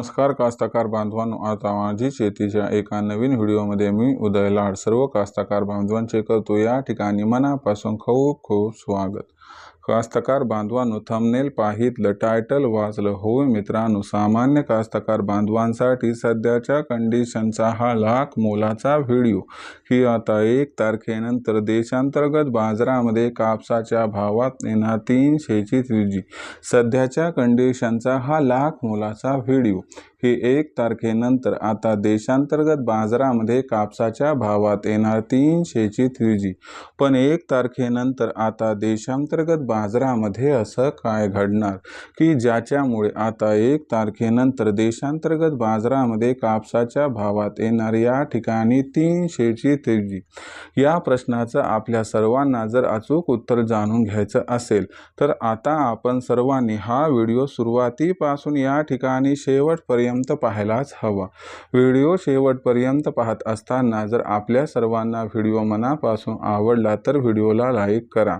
नमस्कार कास्तकार बांधवांनो. आता माझी शेतीच्या एका नवीन व्हिडिओमध्ये मी उदय लाड सर्व कास्तकार बांधवांचे करतो. या ठिकाणी मनापासून खूप खूप स्वागत. कास्तकार बांधवांनो थंबनेल पाहितलं टायटल वाचलं होय मित्रांनो. सामान्य कास्तकार बांधवांसाठी सध्याच्या कंडिशनचा हा लाख मोलाचा व्हिडिओ ही आता एक तारखेनंतर देशांतर्गत बाजारामध्ये कापसाच्या भावात येणार तीनशेची त्रिजी. सध्याच्या कंडिशनचा हा लाख मोलाचा व्हिडिओ ही एक तारखेनंतर आता देशांतर्गत बाजारामध्ये कापसाच्या भावात येणार तीनशेची तेजी पण एक तारखेनंतर आता देशांतर्गत बाजारामध्ये असं काय घडणार? की ज्याच्यामुळे आता एक तारखेनंतर देशांतर्गत बाजारामध्ये कापसाच्या भावात येणार या ठिकाणी तीनशेची तेजी या प्रश्नाचं आपल्या सर्वांना जर अचूक उत्तर जाणून घ्यायचं असेल तर आता आपण सर्वांनी हा व्हिडिओ सुरुवातीपासून या ठिकाणी शेवटपर्यंत पाहायलाच हवा. व्हिडिओ शेवटपर्यंत पाहत असताना जर आपल्या सर्वांना व्हिडिओ मनापासून आवडला तर व्हिडिओला लाईक करा.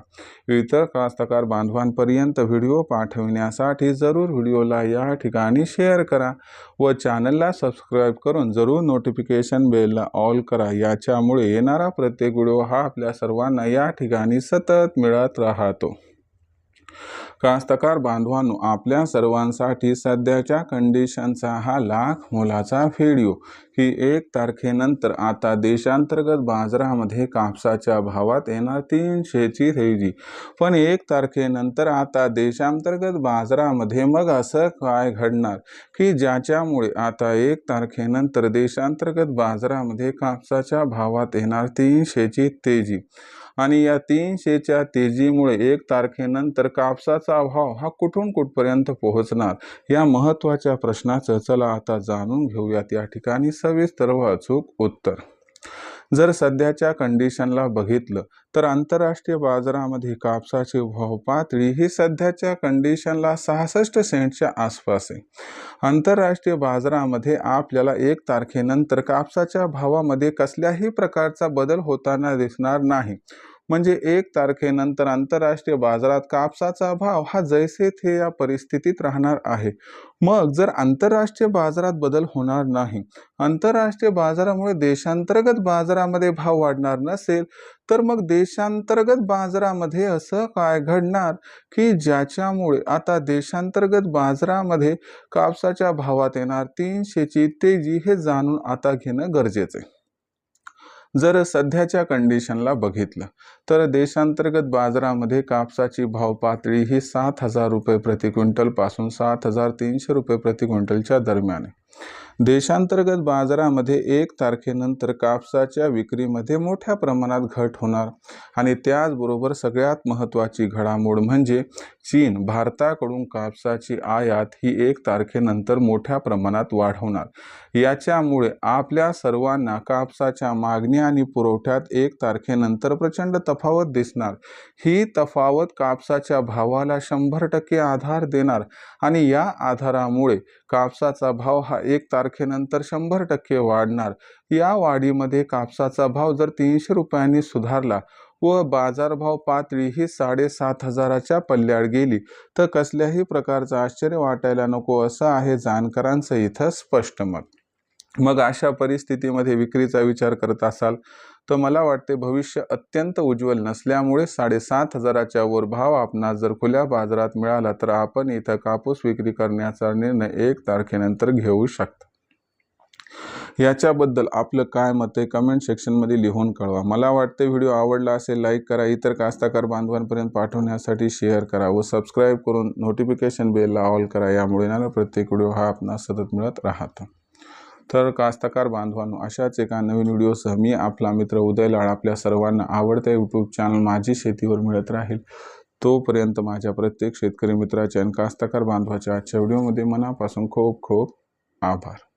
इतर कास्तकार बांधवांपर्यंत व्हिडिओ पाठविण्यासाठी जरूर व्हिडिओला या ठिकाणी शेअर करा व चॅनलला सबस्क्राईब करून जरूर नोटिफिकेशन बेलला ऑल करा. याच्यामुळे येणारा प्रत्येक व्हिडिओ हा आपल्या सर्वांना या ठिकाणी सतत मिळत राहतो. कास्तकार बांधवांनो आपल्या सर्वांसाठी सध्याच्या कंडिशनचा हा लाख मोलाचा व्हिडिओ की एक तारखेनंतर आता देशांतर्गत बाजारामध्ये कापसाच्या भावात येणार तीनशेची तेजी पण एक तारखेनंतर आता देशांतर्गत बाजारामध्ये मग असं काय घडणार? की ज्याच्यामुळे आता एक तारखेनंतर देशांतर्गत बाजारामध्ये कापसाच्या भावात येणार तीनशेची तेजी आणि या तीनशेच्या तेजीमुळे एक तारखेनंतर कापसाचा भाव हा कुठून कुठपर्यंत पोहोचणार? या महत्त्वाच्या प्रश्नाचं चला आता जाणून घेऊयात. या ठिकाणी सविस्तर व अचूक उत्तर. जर सध्याच्या कंडिशनला बघितलं तर आंतरराष्ट्रीय बाजारामध्ये कापसाची भाव पातळी ही सध्याच्या कंडिशनला सहासष्ट सेंटच्या आसपास आहे. आंतरराष्ट्रीय बाजारामध्ये आपल्याला एक तारखेनंतर कापसाच्या भावामध्ये कसल्याही प्रकारचा बदल होताना दिसणार नाही. म्हणजे एक तारखेनंतर आंतरराष्ट्रीय बाजारात कापसाचा भाव हा जैसे थे या परिस्थितीत राहणार आहे. मग जर आंतरराष्ट्रीय बाजारात बदल होणार नाही आंतरराष्ट्रीय बाजारामुळे देशांतर्गत बाजारामध्ये भाव वाढणार नसेल तर मग देशांतर्गत बाजारामध्ये असं काय घडणार की ज्याच्यामुळे आता देशांतर्गत बाजारामध्ये कापसाच्या भावात येणार तीनशेची तेजी हे जाणून आता घेणं गरजेचं आहे. जर सध्याच्या कंडिशनला बघितलं तर देशांतर्गत बाजारामध्ये कापसाची भाव पातळी ही सात हजार रुपये प्रति क्विंटलपासून सात हजार तीनशे रुपये प्रति क्विंटलच्या दरम्यान आहे. देशांतर्गत बाजारामध्ये एक तारखेनंतर कापसाच्या विक्रीमध्ये मोठ्या प्रमाणात घट होणार आणि त्याचबरोबर सगळ्यात महत्त्वाची घडामोड म्हणजे चीन भारताकडून कापसाची आयात ही एक तारखेनंतर मोठ्या प्रमाणात वाढवणार. याच्यामुळे आपल्या सर्वांना कापसाच्या मागणी आणि पुरवठ्यात एक तारखेनंतर प्रचंड तफावत दिसणार. ही तफावत कापसाच्या भावाला शंभर टक्के आधार देणार आणि या आधारामुळे कापसाचा भाव हा एक तारखे तारखेनंतर शंभर टक्के वाढणार. या वाढीमध्ये कापसाचा भाव जर तीनशे रुपयांनी सुधारला व बाजारभाव पातळी ही साडेसात हजाराच्या पल्ल्याड गेली तर कसल्याही प्रकारचं आश्चर्य वाटायला नको असं आहे जाणकारांचं इथं स्पष्ट मत. मग अशा परिस्थितीमध्ये विक्रीचा विचार करत असाल तर मला वाटते भविष्य अत्यंत उज्ज्वल नसल्यामुळे साडेसात हजाराच्या वर भाव आपणास जर खुल्या बाजारात मिळाला तर आपण इथं कापूस विक्री करण्याचा निर्णय एक तारखेनंतर घेऊ शकता. याच्याबद्दल आपलं काय मत आहे? कमेंट सेक्शनमध्ये लिहून कळवा. मला वाटते व्हिडिओ आवडला असेल लाईक करा. इतर कास्ताकार बांधवांपर्यंत पाठवण्यासाठी शेअर करा व सबस्क्राईब करून नोटिफिकेशन बेलला ऑल करा. यामुळे ना प्रत्येक व्हिडिओ हा आपणास सतत मिळत राहतो. तर कास्तकार बांधवांनो अशाच एका नवीन व्हिडिओसह मी आपला मित्र उदय लाड आपल्या सर्वांना आवडत्या यूट्यूब चॅनल माझी शेतीवर मिळत राहील तोपर्यंत माझ्या प्रत्येक शेतकरी मित्राच्या आणि कास्तकार बांधवाच्या आजच्या व्हिडिओमध्ये मनापासून खूप खूप आभार.